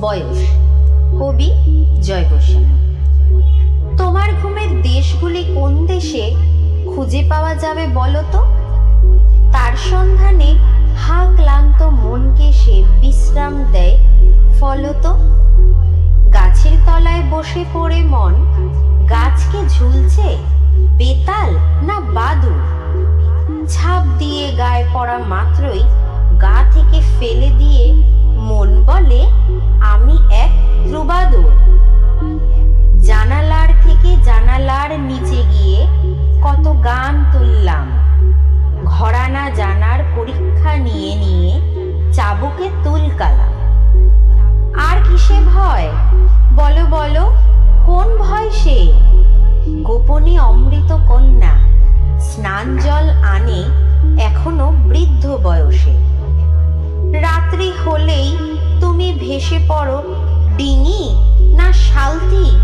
বয়স। কবি জয় গোস্বামী। তোমার ঘুমের দেশগুলি কোন দেশে খুঁজে পাওয়া যাবে বলো তো? তার সন্ধানে হা ক্লান্ত মনকে সে বিশ্রাম দেয় ফলত গাছের তলায় বসে পড়ে মন, গাছকে ঝুলছে বেতাল না বাদুর ছাপ দিয়ে গায়ে পড়া মাত্রই গা থেকে ফেলে নিয়ে নিয়ে চাবুকে তুলকালাম আর কিসে ভয়? বলো বলো, কোন ভয় সে? গোপনে অমৃত কন্যা, স্নান জল আনে এখনও বৃদ্ধ বয়সে। রাত্রি হলেই তুমি ভেসে পড়ো ডিঙি না শালতি?